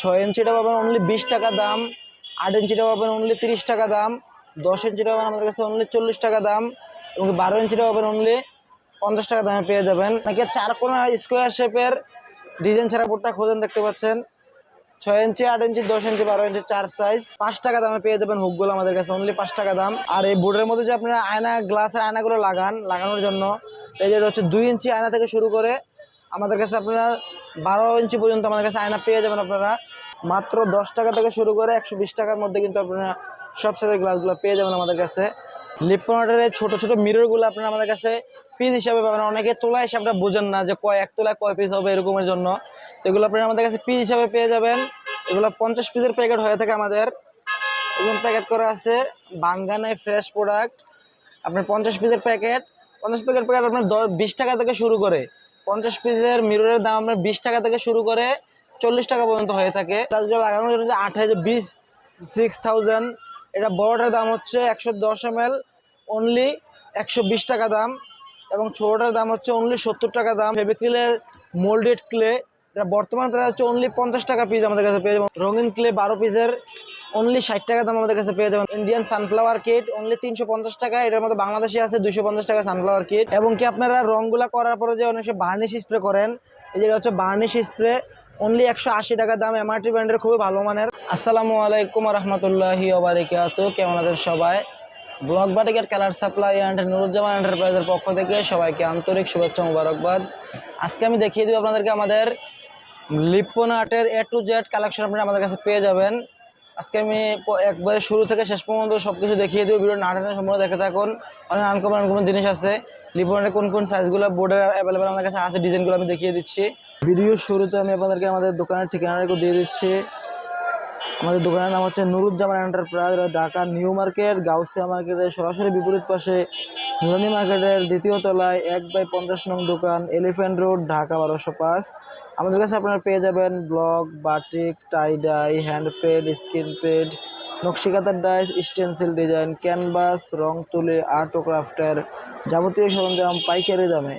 ছয় ইঞ্চিটা পাবেন অনলি বিশ টাকা দাম, আট ইঞ্চিটা পাবেন অনলি তিরিশ টাকা দাম, দশ ইঞ্চিটা পাবেন আমাদের কাছে অনলি চল্লিশ টাকা দাম এবং বারো ইঞ্চিটা পাবেন অনলি পঞ্চাশ টাকা দামে পেয়ে যাবেন। নাকি চার কোনা স্কোয়ার শেপের ডিজাইন ছাড়া বোর্ডটা খোঁজেন, দেখতে পাচ্ছেন। ছয় ইঞ্চি, আট ইঞ্চি, দশ ইঞ্চি, বারো ইঞ্চি, চার সাইজ পাঁচ টাকা দামে পেয়ে যাবেন হুকগুলো আমাদের কাছে অনলি পাঁচ টাকা দাম। আর এই বোর্ডের মধ্যে যে আপনারা আয়না, গ্লাসের আয়নাগুলো লাগান, লাগানোর জন্য, এই যে হচ্ছে দুই ইঞ্চি আয়না থেকে শুরু করে আমাদের কাছে আপনারা বারো ইঞ্চি পর্যন্ত আমাদের কাছে আয়না পেয়ে যাবেন আপনারা। মাত্র দশ টাকা থেকে শুরু করে একশো বিশ টাকার মধ্যে কিন্তু আপনারা সব সাইজের গ্লাসগুলো পেয়ে যাবেন আমাদের কাছে। লিপনাটের ছোট ছোট মিররগুলো আপনারা আমাদের কাছে পিস হিসাবে পাবেন। অনেকে তোলা হিসাবটা বোঝেন না যে কয় এক তোলায় কয় পিস হবে এরকমের জন্য। এগুলো আপনারা আমাদের কাছে পিস হিসাবে পেয়ে যাবেন। এগুলো পঞ্চাশ পিসের প্যাকেট হয়ে থাকে আমাদের। এগুলো প্যাকেট করা আছে বাঙ্গানে ফ্রেশ প্রোডাক্ট আপনার পঞ্চাশ পিসের প্যাকেট পঞ্চাশ প্যাকেট প্যাকেট আপনার দশ, বিশ টাকা থেকে শুরু করে। পঞ্চাশ পিসের মিররের দাম আপনার বিশ টাকা থেকে শুরু করে চল্লিশ টাকা পর্যন্ত হয়ে থাকে। জন্য লাগানোর জন্য যে হাজার বিশ সিক্স থাউজেন্ড এটা বড়টার দাম হচ্ছে একশো দশ এম এল অনলি একশো বিশ টাকা দাম। এবং ছোটোটার দাম হচ্ছে অনলি সত্তর টাকা দাম। ফেবিক্রিলের মোল্ডেড ক্লে এটা বর্তমান প্রায় হচ্ছে অনলি পঞ্চাশ টাকা পিস আমাদের কাছে পেয়ে যাবেন। রঙিন ক্লে বারো পিসের অনলি ষাট টাকা দাম আমাদের কাছে পেয়ে যাবেন। ইন্ডিয়ান সানফ্লাওয়ার কিট অনলি তিনশো পঞ্চাশ টাকা। এটার মধ্যে বাংলাদেশে আছে দুশো পঞ্চাশ টাকা সানফ্লাওয়ার কিট এবং কি আপনারা রঙগুলা করার পরে যে অনেক বার্নিশ স্প্রে করেন, এই যে হচ্ছে বার্নিশ স্প্রে অনলি একশো আশি টাকা দাম। এমআরটি ব্র্যান্ডের খুবই ভালো মানের। আসসালামু আলাইকুম রহমতুল্লাহি ওবারিকাত কেমন আছেন সবাই? ব্লক বাটিকের কালার সাপ্লাই অ্যান্ড নুরুজ্জামান এন্টারপ্রাইজের পক্ষ থেকে সবাইকে আন্তরিক শুভেচ্ছা মুবারকবাদ। আজকে আমি দেখিয়ে দিব আপনাদেরকে আমাদের লিপন আর্টের এ টু জেড কালেকশন আপনারা আমাদের কাছে পেয়ে যাবেন। আজকে আমি একবারে শুরু থেকে শেষ পর্যন্ত সব কিছু দেখিয়ে দেবো। ভিডিও নাটানের সম্পূর্ণ দেখে থাকুন। অনেক আনকমন আনকমন জিনিস আছে। লিপনের কোন কোন সাইজগুলো বোর্ডে অ্যাভেলেবেল আমাদের কাছে আছে ডিজাইনগুলো আমি দেখিয়ে দিচ্ছি। ভিডিও শুরুতে আমি আপনাদেরকে আমাদের দোকানের ঠিকানাটা দিয়ে দিচ্ছি। আমাদের দোকানের নাম হচ্ছে Nuruzzaman enterprise Dhaka new market, Gausia মার্কেটের সরাসরি বিপরীত পাশে নুরানি মার্কেটের দ্বিতীয় তলায় এক বাই পঞ্চাশ নং দোকান এলিফ্যান্ট রোড ঢাকা বারোশো পাঁচ। আমাদের কাছে আপনারা পেয়ে যাবেন block, batik tie dye hand paint screen paint নকশিকাতার dye stencil design canvas রং তুলি আর্ট ও ক্রাফটের যাবতীয় সরঞ্জাম পাইকারি দামে।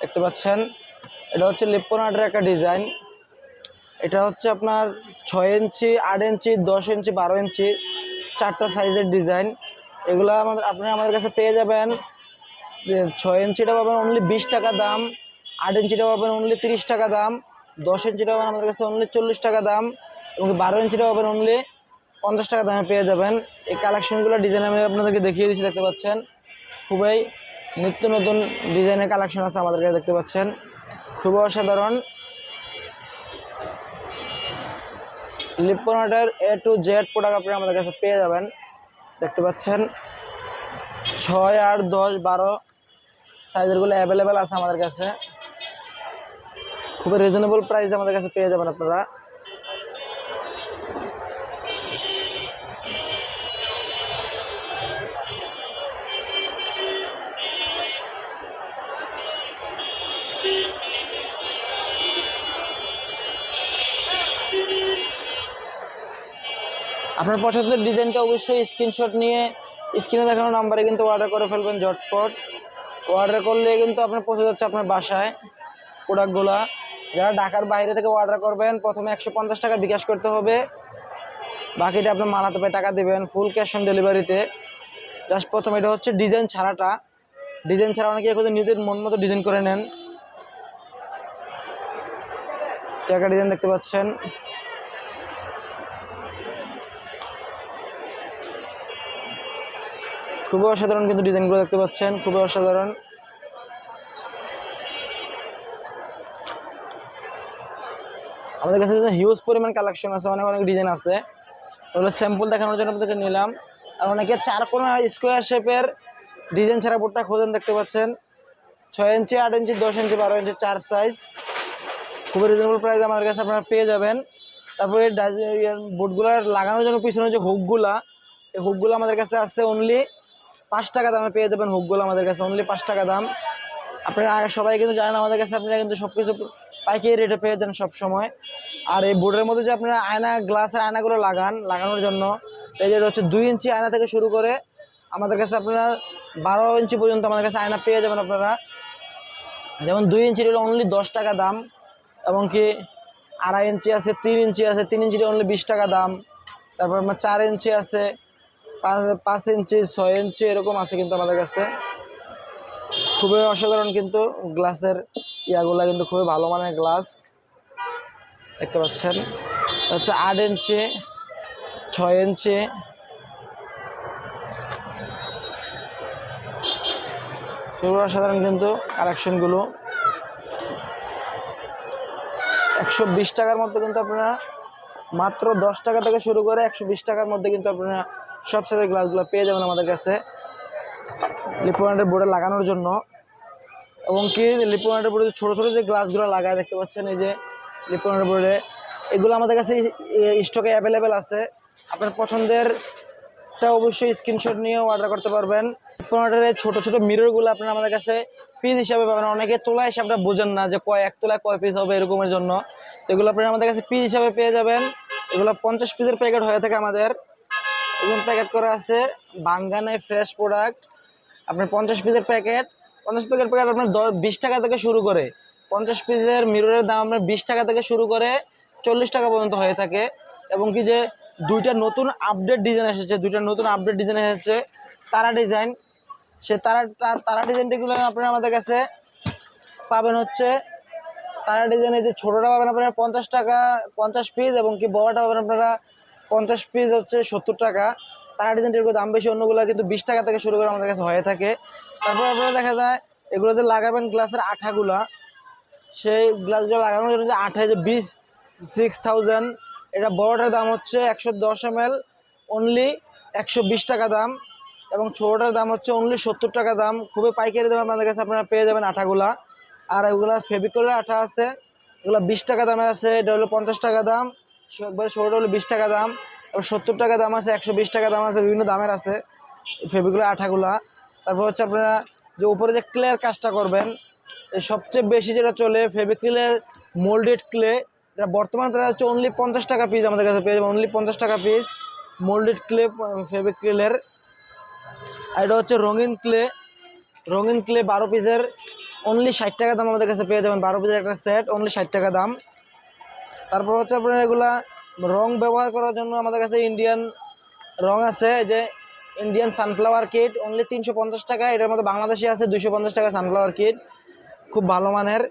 দেখতে পাচ্ছেন, এটা হচ্ছে লিপ্পন আর্টের একটা ডিজাইন এটা হচ্ছে আপনার ছয় ইঞ্চি, আট ইঞ্চি, দশ ইঞ্চি, বারো ইঞ্চি, চারটা সাইজের ডিজাইন। এগুলো আমাদের আপনারা আমাদের কাছে পেয়ে যাবেন। ছয় ইঞ্চিটা পাবেন অনলি বিশ টাকা দাম, আট ইঞ্চিটা পাবেন অনলি তিরিশ টাকা দাম, দশ ইঞ্চিটা পাবেন আমাদের কাছে অনলি চল্লিশ টাকা দাম, এবং বারো ইঞ্চিটা পাবেন অনলি পঞ্চাশ টাকা দামে পেয়ে যাবেন। এই কালেকশনগুলো ডিজাইন আমি আপনাদেরকে দেখিয়ে দিচ্ছি, দেখতে পাচ্ছেন? খুবই নিত্য নতুন ডিজাইনের কালেকশন আছে আমাদের কাছে, দেখতে পাচ্ছেন? খুবই অসাধারণ। লিপনাটের এ টু জেড প্রোডাক্ট আপনি আমাদের কাছে পেয়ে যাবেন। দেখতে পাচ্ছেন? ছয় আট দশ বারো সাইজেরগুলো অ্যাভেলেবেল আছে আমাদের কাছে। খুবই রিজনেবল প্রাইসে আমাদের কাছে পেয়ে যাবেন আপনারা। আপনার পছন্দের ডিজাইনটা অবশ্যই স্ক্রিনশট নিয়ে স্ক্রিনে দেখানো নাম্বারে কিন্তু অর্ডার করে ফেলবেন ঝটপট। অর্ডার করলে কিন্তু আপনার পৌঁছে যাচ্ছে আপনার বাসায় প্রোডাক্টগুলা যারা ঢাকার বাইরে থেকে অর্ডার করবেন, প্রথমে একশো পঞ্চাশ টাকা বিকাশ করতে হবে। বাকিটা আপনার মালাতে পেয়ে টাকা দেবেন ফুল ক্যাশ অন ডেলিভারিতে জাস্ট প্রথমে এটা হচ্ছে ডিজাইন ছাড়াটা। ডিজাইন ছাড়া অনেকে এখন নিজের মন মতো ডিজাইন করে নেন। টাকা ডিজাইন দেখতে পাচ্ছেন। খুবই অসাধারণ কিন্তু ডিজাইনগুলো দেখতে পাচ্ছেন, খুবই অসাধারণ। আমাদের কাছে হিউজ পরিমাণ কালেকশন আছে, অনেক অনেক ডিজাইন আছে। ওগুলো স্যাম্পল দেখানোর জন্য আপনাদেরকে নিলাম। আর অনেকে চার কোনা স্কোয়ার শেপের ডিজাইন ছাড়া বোর্ডটা খোঁজেন, দেখতে পাচ্ছেন। ছয় ইঞ্চি, আট ইঞ্চি, দশ ইঞ্চি, বারো ইঞ্চি, চার সাইজ খুবই রিজনেবল প্রাইস আমাদের কাছে আপনারা পেয়ে যাবেন। তারপরে বোর্ডগুলো লাগানোর জন্য পিছনে যে হুকগুলা এই হুকগুলো আমাদের কাছে আছে অনলি পাঁচ টাকা দামে পেয়ে যাবেন হুকগুলো আমাদের কাছে অনলি পাঁচ টাকা দাম। আপনারা সবাই কিন্তু জানেন আমাদের কাছে, আপনারা কিন্তু সব কিছু পাইকারি রেটে পেয়ে যান সব সময় আর এই বোর্ডের মধ্যে যে আপনারা আয়না, গ্লাসের আয়নাগুলো লাগান, লাগানোর জন্য, এই যে হচ্ছে দুই ইঞ্চি আয়না থেকে শুরু করে, আমাদের কাছে আপনারা বারো ইঞ্চি পর্যন্ত আমাদের কাছে আয়না পেয়ে যাবেন আপনারা। যেমন দুই ইঞ্চির হলো অনলি দশ টাকা দাম, এবং কি আড়াই ইঞ্চি আছে, তিন ইঞ্চি আছে, তিন ইঞ্চিটা অনলি বিশ টাকা দাম। তারপর আপনার চার ইঞ্চি আছে পাঁচ- ইঞ্চি, ছয় ইঞ্চি এরকম আছে কিন্তু আমাদের কাছে। খুবই অসাধারণ কিন্তু গ্লাসের ইয়াগুলা কিন্তু খুবই ভালো মানের গ্লাস। দেখতে পাচ্ছেন। হচ্ছে আট ইঞ্চি, ছয় ইঞ্চি। এগুলো অসাধারণ কিন্তু কালেকশনগুলো একশো বিশ টাকার মধ্যে কিন্তু আপনারা মাত্র দশ টাকা থেকে শুরু করে একশো বিশ টাকার মধ্যে কিন্তু আপনারা সব সাথে গ্লাসগুলো পেয়ে যাবেন আমাদের কাছে। লিপোনাটের বোর্ডে লাগানোর জন্য। এবং কি লিপোনাটের বোর্ডে ছোটো ছোটো যে গ্লাসগুলো লাগায়, দেখতে পাচ্ছেন এই যে লিপোনাটের বোর্ডে এগুলো আমাদের কাছে স্টকে অ্যাভেলেবেল আছে। আপনার পছন্দের টা অবশ্যই স্ক্রিনশট নিয়ে অর্ডার করতে পারবেন। লিপোনাটের ছোটো ছোটো মিররগুলো আপনারা আমাদের কাছে পিস হিসাবে পাবেন। অনেকে তোলা হিসাবটা বোঝেন না যে কয়, এক তোলা কয় পিস হবে এরকমের জন্য। এগুলো আপনারা আমাদের কাছে পিস হিসাবে পেয়ে যাবেন। এগুলো পঞ্চাশ পিসের প্যাকেট হয়ে থাকে আমাদের। এগুলো প্যাকেট করা আছে বাঙ্গানে ফ্রেশ প্রোডাক্ট আপনার পঞ্চাশ পিসের প্যাকেট পঞ্চাশ প্যাকেট প্যাকেট আপনার দশ, বিশ টাকা থেকে শুরু করে। পঞ্চাশ পিসের মিররের দাম আপনার বিশ টাকা থেকে শুরু করে চল্লিশ টাকা পর্যন্ত হয়ে থাকে। এবং কি যে দুইটা নতুন আপডেট ডিজাইন এসেছে, দুইটা নতুন আপডেট ডিজাইন এসেছে। তারা ডিজাইন সে তারা তারা ডিজাইনটিগুলো আপনারা আমাদের কাছে পাবেন হচ্ছে তারা ডিজাইনের যে ছোটোটা পাবেন আপনারা পঞ্চাশ টাকা, পঞ্চাশ পিস এবং কি বড়টা পাবেন আপনারা পঞ্চাশ পিস হচ্ছে সত্তর টাকা। তারা ডিজাইনটির একটু দাম বেশি, অন্যগুলো কিন্তু বিশ টাকা থেকে শুরু করে আমাদের কাছে হয়ে থাকে। তারপর আপনারা দেখা যায় এগুলো যে লাগাবেন গ্লাসের আঠাগুলা। সেই গ্লাসগুলো লাগানোর জন্য যে আঠা যে বিশ সিক্স থাউজেন্ড এটা বড়টার দাম হচ্ছে একশো দশ এম এল অনলি একশো বিশ টাকা দাম। এবং ছোটোটার দাম হচ্ছে অনলি সত্তর টাকা দাম। খুবই পাইকারি দাম আপনাদের কাছে আপনারা পেয়ে যাবেন আঠাগুলা। আর এগুলা ফেভিকলের আঠা আছে। এগুলো বিশ টাকা দামের আছে, এটা হলো পঞ্চাশ টাকা দাম। একবারে ছোটোটা হলো বিশ টাকা দাম। এবং সত্তর টাকা দাম আছে, একশো বিশ টাকা দাম আছে, বিভিন্ন দামের আছে ফেভিকলের আঠাগুলা। তারপর হচ্ছে আপনারা যে উপরে যে ক্লের কাজটা করবেন, এই সবচেয়ে বেশি যেটা চলে ফেভিক্রিলের মোল্ডেড ক্লে, এটা বর্তমান প্রায় হচ্ছে অনলি পঞ্চাশ টাকা পিস আমাদের কাছে পেয়ে যাবেন অনলি পঞ্চাশ টাকা পিস মোল্ডেড ক্লে ফেভিক্রিলের আর এটা হচ্ছে রঙিন ক্লে রঙিন ক্লে বারো পিসের অনলি ষাট টাকা দাম আমাদের কাছে পেয়ে যাবেন। বারো পিসের একটা সেট অনলি ষাট টাকা দাম। তারপর হচ্ছে আপনার এগুলা রং ব্যবহার করার জন্য আমাদের কাছে ইন্ডিয়ান রং আছে যে ইন্ডিয়ান সানফ্লাওয়ার কিট অনলি তিনশো পঞ্চাশ টাকা। এটার মধ্যে বাংলাদেশি আছে দুশো পঞ্চাশ টাকা সানফ্লাওয়ার কিট খুব ভালো মানের।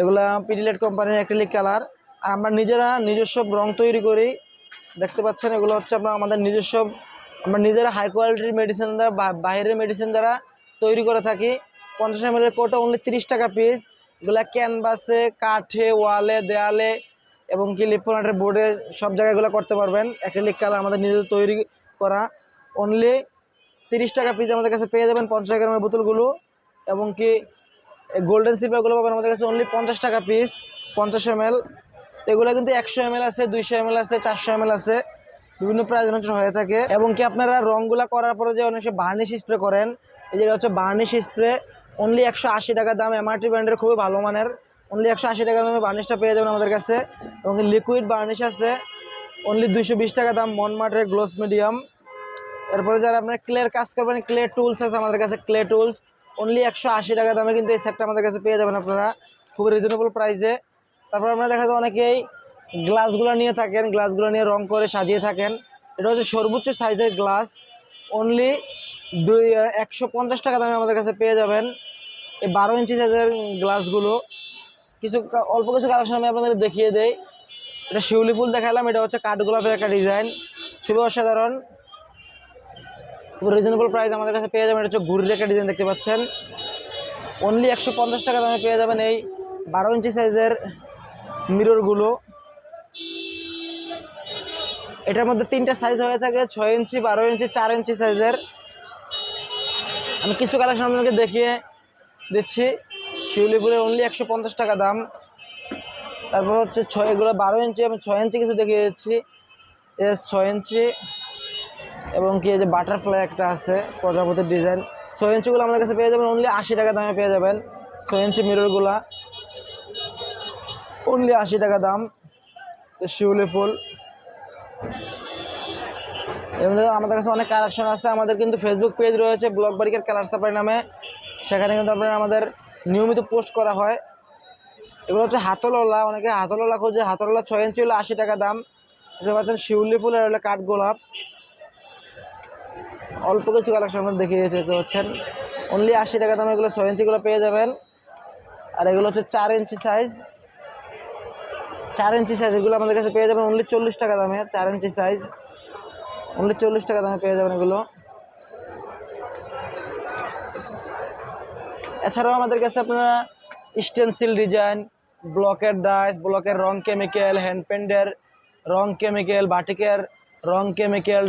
এগুলা পিডিলেট কোম্পানির অ্যাক্রিলিক কালার আর আমরা নিজেরা নিজস্ব রং তৈরি করি। দেখতে পাচ্ছেন, এগুলো হচ্ছে আপনার আমাদের নিজস্ব, আমরা নিজেরা হাই কোয়ালিটির মেডিসিন দ্বারা বাইরের মেডিসিন দ্বারা তৈরি করে থাকি। পঞ্চাশ এম এর কোটা অনলি তিরিশ টাকা পিস এগুলা ক্যানভাসে কাঠে ওয়ালে দেয়ালে এবং কি লিপোনাটের বোর্ডে সব জায়গায় এগুলো করতে পারবেন। অ্যাক্রিলিক কালার আমাদের নিজেদের তৈরি করা। অনলি তিরিশ টাকা পিস আমাদের কাছে পেয়ে যাবেন পঞ্চাশ গ্রামের বোতলগুলো। এবং কি গোল্ডেন সিলভারগুলো পাবেন আমাদের কাছে অনলি পঞ্চাশ টাকা পিস পঞ্চাশ এম এগুলো কিন্তু একশো এম আছে, দুইশো এম আছে, চারশো এম আছে। বিভিন্ন অনুযায়ী হয়ে থাকে। এবং কি আপনারা রঙগুলা করার পরে যে অনেক বার্নিশ স্প্রে করেন, এই যেটা হচ্ছে বার্নিশ স্প্রে অনলি একশো আশি টাকা দাম এমআরটি ব্র্যান্ডের খুবই ভালো মানের। অনলি একশো আশি টাকা দামে বার্নিশটা পেয়ে যাবেন আমাদের কাছে। এবং লিকুইড বার্নিশ আছে। অনলি দুইশো বিশ টাকা দাম মনমার্টের গ্লোস মিডিয়াম এরপরে যারা আপনার ক্লের কাজ করবেন ক্লে টুলস আছে আমাদের কাছে ক্লে টুলস অনলি একশো আশি টাকা দামে কিন্তু এই সেটটা আমাদের কাছে পেয়ে যাবেন আপনারা। খুব রিজনেবল প্রাইসে তারপর আপনারা দেখা যায় অনেকেই গ্লাসগুলো নিয়ে থাকেন গ্লাসগুলো নিয়ে রং করে সাজিয়ে থাকেন। এটা হচ্ছে সর্বোচ্চ সাইজের গ্লাস অনলি দুই একশো পঞ্চাশ টাকা দামে আমাদের কাছে পেয়ে যাবেন। এই বারো ইঞ্চি সাইজের গ্লাসগুলো কিছু অল্প কিছু কালেকশন আমি আপনাদের দেখিয়ে দেই। এটা শিউলি ফুল দেখালাম, এটা হচ্ছে কাঠগোলাপের একটা ডিজাইন খুবই অসাধারণ। খুব রিজনেবল প্রাইস আমাদের কাছে পেয়ে যাবেন। এটা হচ্ছে ঘুরির একটা ডিজাইন দেখতে পাচ্ছেন। অনলি একশো পঞ্চাশ টাকা দামে পেয়ে যাবেন এই বারো ইঞ্চি সাইজের মিররগুলো এটার মধ্যে তিনটা সাইজ হয়ে থাকে, ছয় ইঞ্চি, বারো ইঞ্চি, চার ইঞ্চি সাইজের আমি কিছু কালেকশন আপনাকে দেখিয়ে দিচ্ছি। শিউলি ফুলের অনলি একশো পঞ্চাশ টাকা দাম। তারপর হচ্ছে ছয়, এগুলো বারো ইঞ্চি আমি ছয় ইঞ্চি কিছু দেখিয়ে দিচ্ছি। ছয় ইঞ্চি এবং কি যে বাটারফ্লাই একটা আছে, প্রজাপতির ডিজাইন ছয় ইঞ্চিগুলো আমাদের কাছে পেয়ে যাবেন অনলি আশি টাকা দামে পেয়ে যাবেন। ছয় ইঞ্চি মিররগুলা অনলি আশি টাকা দাম। শিউলি ফুল। এমনি আমাদের কাছে অনেক কালেকশন আছে। আমাদের কিন্তু ফেসবুক পেজ রয়েছে ব্লগ বারিকের কালার সাপ্লাই নামে। সেখানে কিন্তু আপনারা আমাদের নিয়মিত পোস্ট করা হয়। এগুলো হচ্ছে হাতলওয়ালা। অনেকে হাতলওয়ালা খোঁজে। হাতলওয়ালা ছয় ইঞ্চি হলো আশি টাকা দাম। বুঝতে পারছেন? শিউলি ফুলের হলো কাঠ গোলাপ। অল্প কিছু কালেকশন আপনার দেখিয়ে যেতে হচ্ছেন অনলি আশি টাকা দাম এগুলো ছয় ইঞ্চিগুলো পেয়ে যাবেন। আর এগুলো হচ্ছে চার ইঞ্চি সাইজ চার ইঞ্চি সাইজ এগুলো আমাদের কাছে পেয়ে যাবেন। অনলি চল্লিশ টাকা দামে। চার ইঞ্চি সাইজ অনলি চল্লিশ টাকা দামে পেয়ে যাবেন এগুলো। এছাড়াও আমাদের কাছে আপনারা স্টেনসিল ডিজাইন ব্লকের ডাইস ব্লকের রং কেমিক্যাল হ্যান্ড পেন্টের রং কেমিক্যাল বাটিকের রং কেমিক্যাল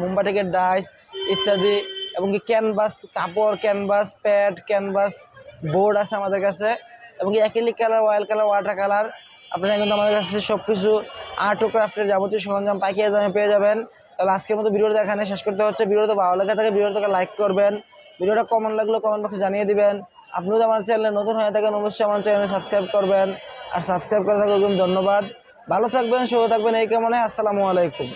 মোমবাটিকের ডাইস ইত্যাদি এবং কি ক্যানভাস কাপড় ক্যানভাস প্যাড ক্যানভাস বোর্ড আছে আমাদের কাছে এবং কি acrylic colour oil colour water colour আপনারা কিন্তু আমাদের কাছে সব কিছু আর্ট ও ক্রাফটের যাবতীয় সরঞ্জাম পাইকারি দামে পেয়ে যাবেন। তাহলে আজকের মতো ভিডিওটা দেখানে শেষ করতে হচ্ছে। ভিডিওটা ভালো লাগে থাকে ভিডিওটাকে লাইক করবেন। ভিডিওটা কমেন্ট লাগল কমেন্ট বক্সে জানিয়ে দিবেন। আপনিও আমার চ্যানেলে নতুন হয়ে থাকেন, অবশ্যই আমার চ্যানেলে সাবস্ক্রাইব করবেন। আর সাবস্ক্রাইব করে থাকলে ধন্যবাদ। ভালো থাকবেন, সুস্থ থাকবেন, এই কেমন আসসালামু আলাইকুম।